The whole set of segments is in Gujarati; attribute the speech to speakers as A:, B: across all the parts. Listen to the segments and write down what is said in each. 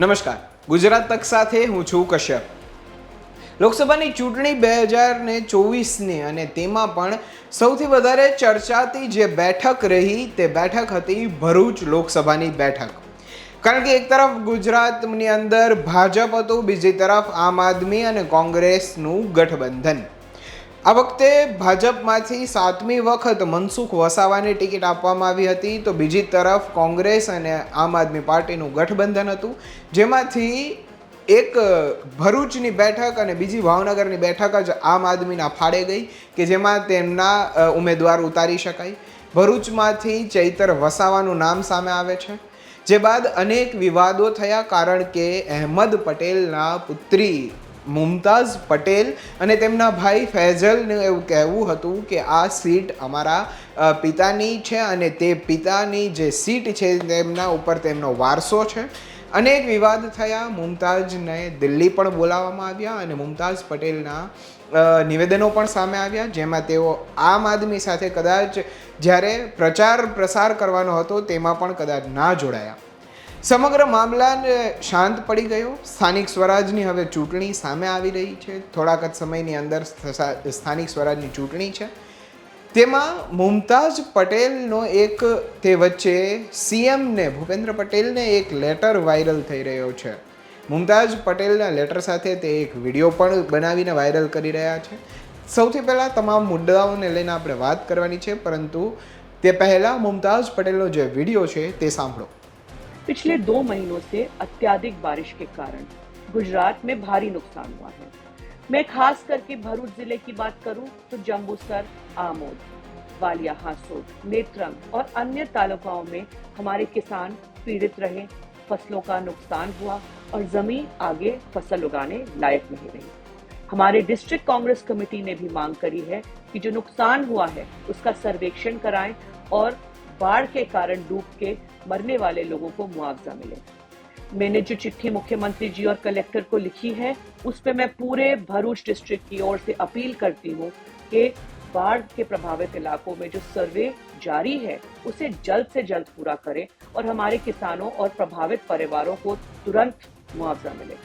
A: નમસ્કાર. ગુજરાત તક સાથે હું છું કશ્યપ. લોકસભાની ચૂંટણી બે હજાર ને ચોવીસની અને તેમાં પણ સૌથી વધારે ચર્ચાતી જે બેઠક રહી તે બેઠક હતી ભરૂચ લોકસભાની બેઠક. કારણ કે એક તરફ ગુજરાતની અંદર ભાજપ હતું, બીજી તરફ આમ આદમી અને કોંગ્રેસનું ગઠબંધન. આ વખતે ભાજપમાંથી સાતમી વખત મનસુખ વસાવાની ટિકિટ આપવામાં આવી હતી. તો બીજી તરફ કોંગ્રેસ અને આમ આદમી પાર્ટીનું ગઠબંધન હતું, જેમાંથી એક ભરૂચની બેઠક અને બીજી ભાવનગરની બેઠક જ આમ આદમીના ફાળે ગઈ, કે જેમાં તેમના ઉમેદવાર ઉતારી શકાય. ભરૂચમાંથી ચૈતર વસાવાનું નામ સામે આવે છે, જે બાદ અનેક વિવાદો થયા, કારણ કે અહેમદ પટેલના પુત્રી મુમતાઝ પટેલ અને તેમના ભાઈ ફૈઝલનું એવું કહેવું હતું કે આ સીટ અમારા પિતાની છે અને તે પિતાની જે સીટ છે તેમના ઉપર તેમનો વારસો છે. અનેક વિવાદ થયા. મુમતાઝને દિલ્હી પણ બોલાવવામાં આવ્યા અને મુમતાઝ પટેલના નિવેદનો પણ સામે આવ્યા, જેમાં તેઓ આમ આદમી સાથે કદાચ જ્યારે પ્રચાર પ્રસાર કરવાનો હતો તેમાં પણ કદાચ ના જોડાયા. સમગ્ર મામલાને શાંત પડી ગયો. સ્થાનિક સ્વરાજની હવે ચૂંટણી સામે આવી રહી છે. થોડાક જ સમયની અંદર સ્થાનિક સ્વરાજની ચૂંટણી છે. તેમાં મુમતાઝ પટેલનો એક તે વચ્ચે સીએમને ભૂપેન્દ્ર પટેલને એક લેટર વાયરલ થઈ રહ્યો છે. મુમતાઝ પટેલના લેટર સાથે તે એક વીડિયો પણ બનાવીને વાયરલ કરી રહ્યા છે. સૌથી પહેલાં તમામ મુદ્દાઓને લઈને આપણે વાત કરવાની છે, પરંતુ તે પહેલાં મુમતાઝ પટેલનો જે વીડિયો છે તે સાંભળો.
B: पिछले दो महीनों से अत्याधिक बारिश के कारण गुजरात में भारी नुकसान हुआ है। मैं खास करके भरूच ज़िले की बात करूँ तो जम्बूसर, आमोद वालिया हासोद नेत्रंग और अन्य तालुकाओं में हमारे किसान पीड़ित रहे, फ़सलों का नुकसान हुआ और ज़मीन आगे फ़सल उगाने लायक नहीं रही। हमारे डिस्ट्रिक्ट कांग्रेस कमेटी ने भी मांग करी है कि जो नुकसान हुआ है, उसका सर्वेक्षण कराएँ और बाढ़ के कारण डूब के मरने वाले लोगों को मुआवजा मिले। मैंने जो चिट्ठी मुख्यमंत्री जी और कलेक्टर को लिखी है, उस पर मैं पूरे भरूच डिस्ट्रिक्ट की ओर से अपील करती हूँ कि बाढ़ के प्रभावित इलाकों में जो सर्वे जारी है, उसे जल्द से जल्द पूरा करें और हमारे किसानों और प्रभावित परिवारों को तुरंत मुआवजा मिले।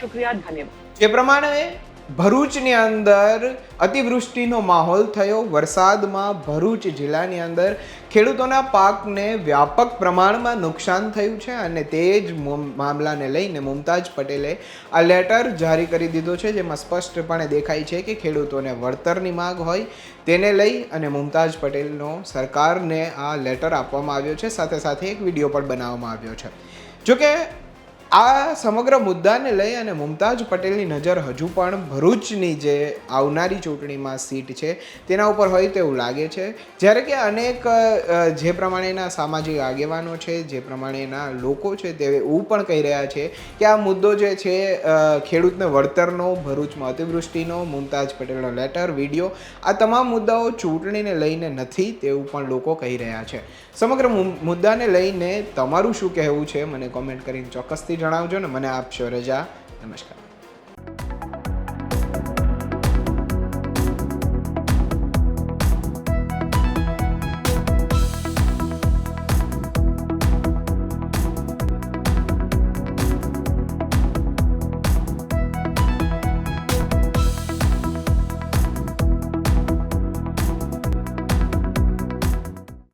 B: शुक्रिया, धन्यवाद।
A: ये प्रमाण है? ભરૂચની અંદર અતિવૃષ્ટિનો માહોલ થયો. વરસાદમાં ભરૂચ જિલ્લાની અંદર ખેડૂતોના પાકને વ્યાપક પ્રમાણમાં નુકસાન થયું છે અને તે જ મુમ- મામલાને લઈને મુમતાજ પટેલે આ લેટર જારી કરી દીધો છે, જેમાં સ્પષ્ટપણે દેખાય છે કે ખેડૂતોને વળતરની માગ હોય તેને લઈ અને મુમતાજ પટેલનો સરકારને આ લેટર આપવામાં આવ્યો છે. સાથે સાથે એક વીડિયો પણ બનાવવામાં આવ્યો છે. જોકે આ સમગ્ર મુદ્દાને લઈ અને મુમતાજ પટેલની નજર હજુ પણ ભરૂચની જે આવનારી ચૂંટણીમાં સીટ છે, તેના ઉપર હોય તેવું લાગે છે. જ્યારે કે અનેક જે પ્રમાણેના સામાજિક આગેવાનો છે, જે પ્રમાણેના લોકો છે તે એવું પણ કહી રહ્યા છે કે આ મુદ્દો જે છે ખેડૂતને વળતરનો, ભરૂચમાં અતિવૃષ્ટિનો, મુમતાજ પટેલનો લેટર, વીડિયો, આ તમામ મુદ્દાઓ ચૂંટણીને લઈને નથી તેવું પણ લોકો કહી રહ્યા છે. સમગ્ર મુદ્દાને લઈને તમારું શું કહેવું છે? મને કોમેન્ટ કરીને ચોક્કસથી જણાવજો ને મને આપશો રજા. નમસ્કાર.